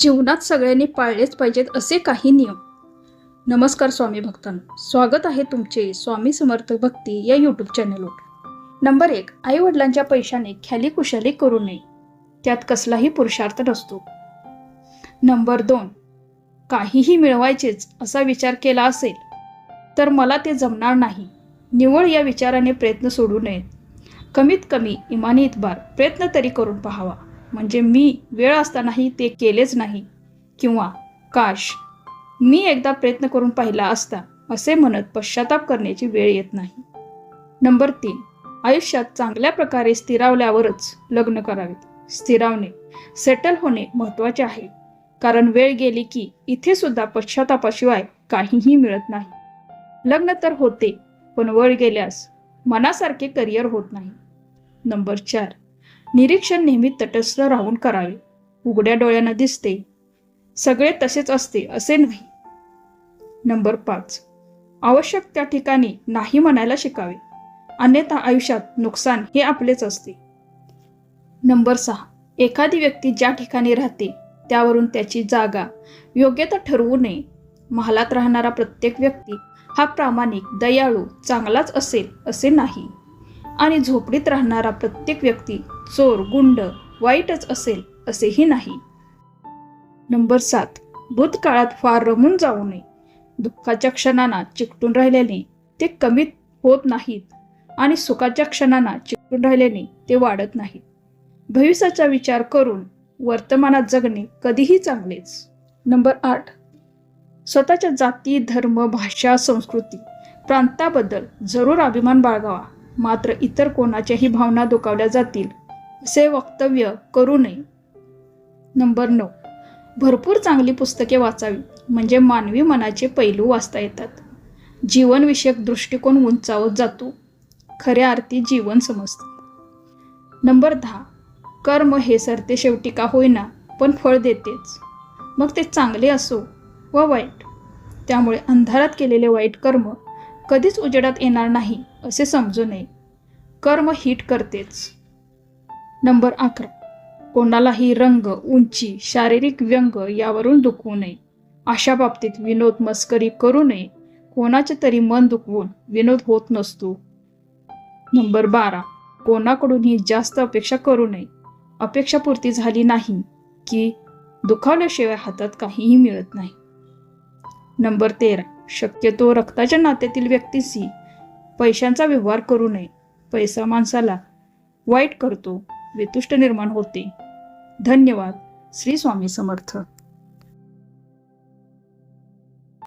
जीवनात सगळ्यांनी पाळलेच पाहिजेत असे काही नियम. नमस्कार स्वामी भक्तांनो. स्वागत आहे तुमचे स्वामी समर्थ भक्ती या यूट्यूब चॅनलवर नंबर एक आई वडिलांच्या पैशाने ख्याली कुशाली करू नये. त्यात कसलाही पुरुषार्थ नसतो. नंबर दोन काहीही मिळवायचेच असा विचार केला असेल तर मला ते जमणार नाही. निवळ या विचाराने प्रयत्न सोडू नयेत. कमीत कमी इमानी इतबार प्रयत्न तरी करून पाहावा. म्हणजे मी वेळ असतानाही ते केलेच नाही. किंवा काश मी एकदा प्रयत्न करून पाहिला असता असे म्हणत पश्चाताप करण्याची वेळ येत नाही. नंबर तीन आयुष्यात चांगल्या प्रकारे स्थिरावल्यावरच लग्न करावेत. स्थिरावणे सेटल होणे महत्त्वाचे आहे. कारण वेळ गेली की इथे सुद्धा पश्चातापाशिवाय काहीही मिळत नाही. लग्न तर होते पण वळ गेल्यास मनासारखे करिअर होत नाही. नंबर चार निरीक्षण नेहमी तटस्थ राहून करावे. उघड्या डोळ्यांना दिसते. सगळे तसेच असते असे नाही नंबर पाच. आवश्यक त्या ठिकाणी नाही म्हणायला शिकावे. अन्यथा आयुष्यात नुकसान हे आपलेच असते. नंबर सहा. एखादी व्यक्ती ज्या ठिकाणी राहते त्यावरून त्याची जागा योग्यता ठरवू नये. महालात राहणारा प्रत्येक व्यक्ती हा प्रामाणिक दयाळू चांगलाच असेल असे नाही. आणि झोपडीत राहणारा प्रत्येक व्यक्ती चोर गुंड वाईटच असेल असेही नाही. नंबर सात भूतकाळात फार रमून जाऊ नये. दुःखाच्या क्षणांना चिकटून राहिल्याने ते कमी होत नाहीत आणि सुखाच्या क्षणांना चिकटून राहिल्याने ते वाढत नाहीत. भविष्याचा विचार करून वर्तमानात जगणे कधीही चांगलेच. नंबर आठ स्वतःच्या जाती धर्म भाषा संस्कृती प्रांताबद्दल जरूर अभिमान बाळगावा. मात्र इतर कोणाच्याही भावना दुखावल्या जातील असे वक्तव्य करू नये. नंबर नऊ. भरपूर चांगली पुस्तके वाचावी म्हणजे मानवी मनाचे पैलू वाचता येतात. जीवनविषयक दृष्टिकोन उंचावत जातो. खऱ्या अर्थी जीवन समजते. नंबर दहा. कर्म हे सरते शेवटी का होईना पण फळ देतेच. मग ते चांगले असो व वाईट. त्यामुळे अंधारात केलेले वाईट कर्म कधीच उजेडात येणार नाही असे समजू नये. कर्म हिट करतेच. नंबर अकरा. कोणालाही रंग उंची शारीरिक व्यंग यावरून दुखवू नये. अशा बाबतीत विनोद मस्करी करू नये. कोणाचे तरी मन दुखवून विनोद होत नसतो. नंबर बारा. कोणाकडूनही जास्त अपेक्षा करू नये. अपेक्षापूर्ती झाली नाही की दुखावल्याशिवाय हातात काहीही मिळत नाही. नंबर तेरा. शक्यतो रक्ताच्या नात्यातील व्यक्तीशी पैशांचा व्यवहार करू नये. पैसा माणसाला वाईट करतो. वितुष्ट निर्माण होते. धन्यवाद. श्री स्वामी समर्थ.